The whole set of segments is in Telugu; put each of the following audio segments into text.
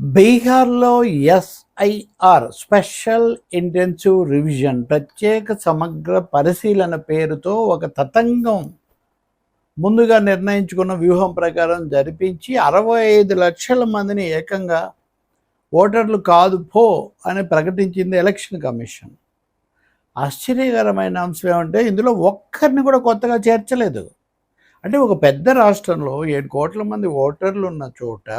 బీహార్లో ఎస్ఐఆర్ స్పెషల్ ఇంటెన్సివ్ రివిజన్ ప్రత్యేక సమగ్ర పరిశీలన పేరుతో ఒక తతంగం ముందుగా నిర్ణయించుకున్న వ్యూహం ప్రకారం జరిపించి అరవై ఐదు లక్షల మందిని ఏకంగా ఓటర్లు కాదు పో అని ప్రకటించింది ఎలక్షన్ కమిషన్. ఆశ్చర్యకరమైన అంశం ఏమంటే ఇందులో ఒక్కరిని కూడా కొత్తగా చేర్చలేదు. అంటే ఒక పెద్ద రాష్ట్రంలో ఏడు కోట్ల మంది ఓటర్లు ఉన్న చోట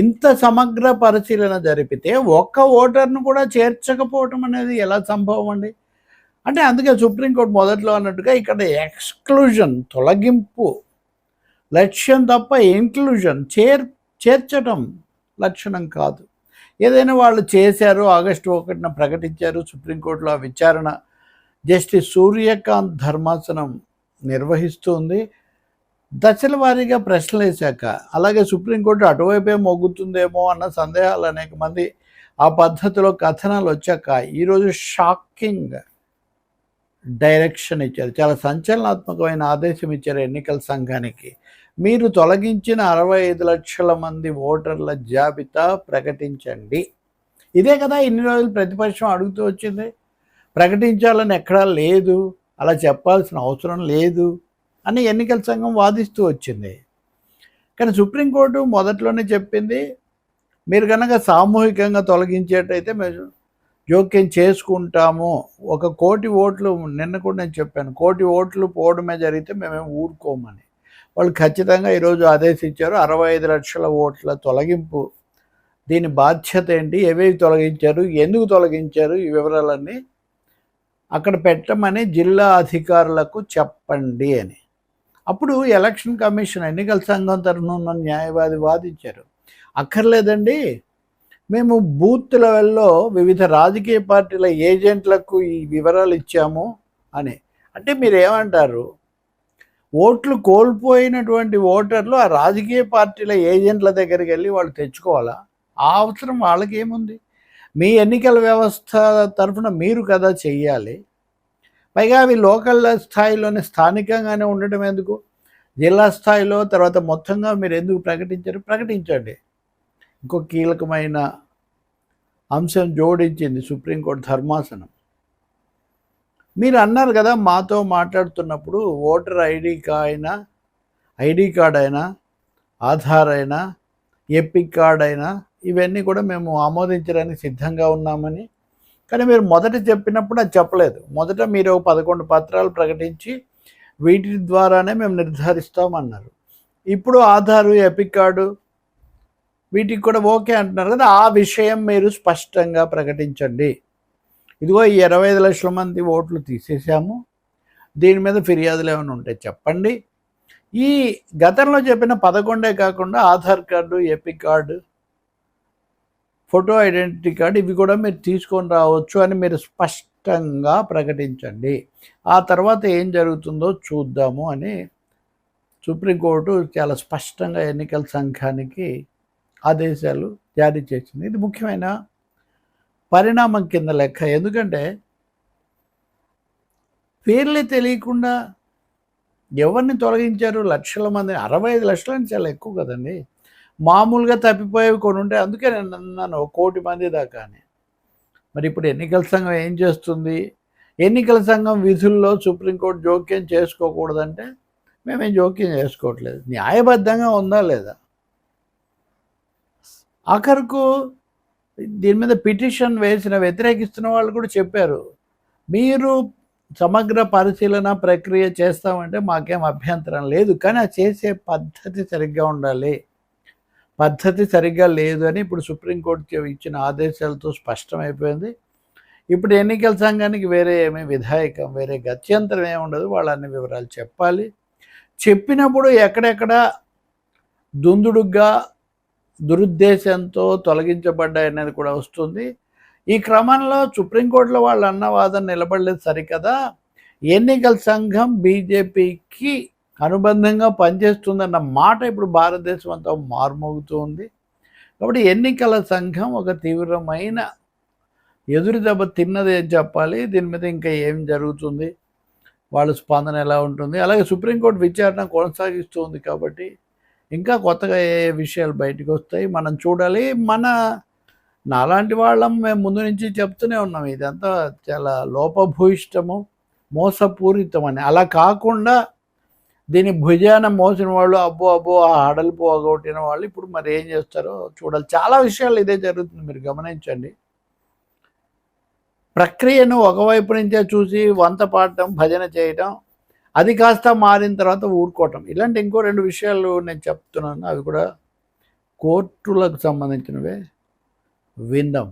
ఇంత సమగ్ర పరిశీలన జరిపితే ఒక్క ఓటర్ను కూడా చేర్చకపోవటం అనేది ఎలా సంభవం అండి? అంటే అందుకే సుప్రీంకోర్టు మొదట్లో అన్నట్టుగా ఇక్కడ ఎక్స్క్లూజన్ తొలగింపు లక్ష్యం తప్ప ఇంక్లూజన్ చేర్ చేర్చటం లక్షణం కాదు. ఏదైనా వాళ్ళు చేశారు ఆగస్టు ఒకటిన ప్రకటించారు సుప్రీంకోర్టులో ఆ విచారణ జస్టిస్ సూర్యకాంత్ ధర్మాసనం నిర్వహిస్తుంది దశల వారీగా ప్రశ్నలు వేశాక అలాగే సుప్రీంకోర్టు అటువైపే మొగ్గుతుందేమో అన్న సందేహాలు అనేక మంది ఆ పద్ధతిలో కథనాలు వచ్చాక ఈరోజు షాకింగ్ డైరెక్షన్ ఇచ్చారు. చాలా సంచలనాత్మకమైన ఆదేశం ఇచ్చారు ఎన్నికల సంఘానికి. మీరు తొలగించిన అరవై ఐదు లక్షల మంది ఓటర్ల జాబితా ప్రకటించండి. ఇదే కదా ఇన్ని రోజులు ప్రతిపక్షం అడుగుతూ వచ్చింది. ప్రకటించాలని ఎక్కడా లేదు. అలా చెప్పాల్సిన అవసరం లేదు. అని ఎన్నికల సంఘం వాదిస్తూ వచ్చింది. కానీ సుప్రీంకోర్టు మొదట్లోనే చెప్పింది మీరు కనుక సామూహికంగా తొలగించేటైతే మేము జోక్యం చేసుకుంటాము. ఒక కోటి ఓట్లు నిన్న కూడా నేను చెప్పాను కోటి ఓట్లు పోవడమే జరిగితే మేమేం ఊరుకోమని. వాళ్ళు ఖచ్చితంగా ఈరోజు ఆదేశించారు అరవై ఐదు లక్షల ఓట్ల తొలగింపు. దీని బాధ్యత ఏంటి? ఏవేవి తొలగించారు? ఎందుకు తొలగించారు? ఈ వివరాలన్నీ అక్కడ పెట్టమని జిల్లా అధికారులకు చెప్పండి అని. అప్పుడు ఎలక్షన్ కమిషన్ ఎన్నికల సంఘం తరఫున ఉన్న న్యాయవాది వాదించారు. అక్కర్లేదండి. మేము బూత్ లెవెల్లో వివిధ రాజకీయ పార్టీల ఏజెంట్లకు ఈ వివరాలు ఇచ్చాము అని. అంటే మీరు ఏమంటారు ఓట్లు కోల్పోయినటువంటి ఓటర్లు ఆ రాజకీయ పార్టీల ఏజెంట్ల దగ్గరికి వెళ్ళి వాళ్ళు తెచ్చుకోవాలా? ఆ అవసరం వాళ్ళకేముంది? మీ ఎన్నికల వ్యవస్థ తరఫున మీరు కదా చెయ్యాలి. పైగా అవి లోకల్ స్థాయిలోనే స్థానికంగానే ఉండటం ఎందుకు? జిల్లా స్థాయిలో తర్వాత మొత్తంగా మీరు ఎందుకు ప్రకటించారు? ప్రకటించండి. ఇంకో కీలకమైన అంశం జోడించింది సుప్రీంకోర్టు ధర్మాసనం. మీరు అన్నారు కదా మాతో మాట్లాడుతున్నప్పుడు ఓటర్ ఐడి అయినా ఐడి కార్డ్ అయినా ఆధార్ అయినా ఎపిక్ కార్డ్ అయినా ఇవన్నీ కూడా మేము ఆమోదించడానికి సిద్ధంగా ఉన్నామని కానీ మీరు మొదట చెప్పినప్పుడు అది చెప్పలేదు. మొదట మీరు పదకొండు పత్రాలు ప్రకటించి వీటి ద్వారానే మేము నిర్ధారిస్తామన్నారు. ఇప్పుడు ఆధారు ఎపిక్ కార్డు వీటికి కూడా ఓకే అంటున్నారు కదా ఆ విషయం మీరు స్పష్టంగా ప్రకటించండి. ఇదిగో ఈ ఇరవై ఐదు లక్షల మంది ఓట్లు తీసేసాము దీని మీద ఫిర్యాదులు ఏమైనా ఉంటే చెప్పండి. ఈ గతంలో చెప్పిన పదకొండే కాకుండా Aadhaar card EPIC card photo identity card ఇవి కూడా మీరు తీసుకొని రావచ్చు అని మీరు స్పష్టంగా ప్రకటించండి. ఆ తర్వాత ఏం జరుగుతుందో చూద్దాము అని సుప్రీంకోర్టు చాలా స్పష్టంగా ఎన్నికల సంఘానికి ఆదేశాలు జారీ చేసింది. ఇది ముఖ్యమైన పరిణామం కింద లెక్క. ఎందుకంటే పేర్లే తెలియకుండా ఎవరిని తొలగించారు? లక్షల మంది అరవై ఐదు లక్షలు అని చాలా ఎక్కువ కదండి. మామూలుగా తప్పిపోయేవి కొన్ని ఉంటాయి. అందుకే నేను అన్నాను కోటి మంది దాకా అని. మరి ఇప్పుడు ఎన్నికల సంఘం ఏం చేస్తుంది? ఎన్నికల సంఘం విధుల్లో సుప్రీంకోర్టు జోక్యం చేసుకోకూడదంటే మేమేం జోక్యం చేసుకోవట్లేదు. న్యాయబద్ధంగా ఉందా లేదా? ఆఖరుకు దీని మీద పిటిషన్ వేసిన వ్యతిరేకిస్తున్న వాళ్ళు కూడా చెప్పారు. మీరు సమగ్ర పరిశీలన ప్రక్రియ చేస్తామంటే మాకేం అభ్యంతరం లేదు. కానీ ఆ చేసే పద్ధతి సరిగ్గా ఉండాలి. పద్ధతి సరిగ్గా లేదు అని ఇప్పుడు సుప్రీంకోర్టు ఇచ్చిన ఆదేశాలతో స్పష్టమైపోయింది ఇప్పుడు ఎన్నికల సంఘానికి వేరే ఏమీ విధాయకం వేరే గత్యంతరం ఏముండదు వాళ్ళన్ని వాళ్ళు అన్ని వివరాలు చెప్పాలి. చెప్పినప్పుడు ఎక్కడెక్కడ దుందుడుగ్గా దురుద్దేశంతో తొలగించబడ్డాయనేది కూడా వస్తుంది. ఈ క్రమంలో సుప్రీంకోర్టులో వాళ్ళు అన్న వాదన నిలబడలేదు సరికదా. ఎన్నికల సంఘం బీజేపీకి అనుబంధంగా పనిచేస్తుందన్న మాట ఇప్పుడు భారతదేశం అంతా మారుమోగుతూ ఉంది కాబట్టి ఎన్నికల సంఘం ఒక తీవ్రమైన ఎదురు దెబ్బ తిన్నది అని చెప్పాలి. దీని మీద ఇంకా ఏం జరుగుతుంది? వాళ్ళ స్పందన ఎలా ఉంటుంది? అలాగే సుప్రీంకోర్టు విచారణ కొనసాగిస్తూ ఉంది కాబట్టి ఇంకా కొత్తగా ఏ ఏ విషయాలు బయటకు వస్తాయి మనం చూడాలి. మన నాలాంటి వాళ్ళం మేము ముందు నుంచి చెప్తూనే ఉన్నాం. ఇదంతా చాలా లోపభూయిష్టము మోసపూరితం అని అలా కాకుండా దీని భుజాన మోసిన వాళ్ళు అబ్బో అబ్బో ఆ ఆడలు పోగొట్టిన వాళ్ళు ఇప్పుడు మరి ఏం చేస్తారో చూడాలి. చాలా విషయాలు ఇదే జరుగుతుంది మీరు గమనించండి. ప్రక్రియను ఒకవైపు నుంచే చూసి వంత పాడటం భజన చేయటం అది కాస్త మారిన తర్వాత ఊరుకోవటం. ఇలాంటి ఇంకో రెండు విషయాలు నేను చెప్తున్నాను అవి కూడా కోర్టులకు సంబంధించినవే. విందాం.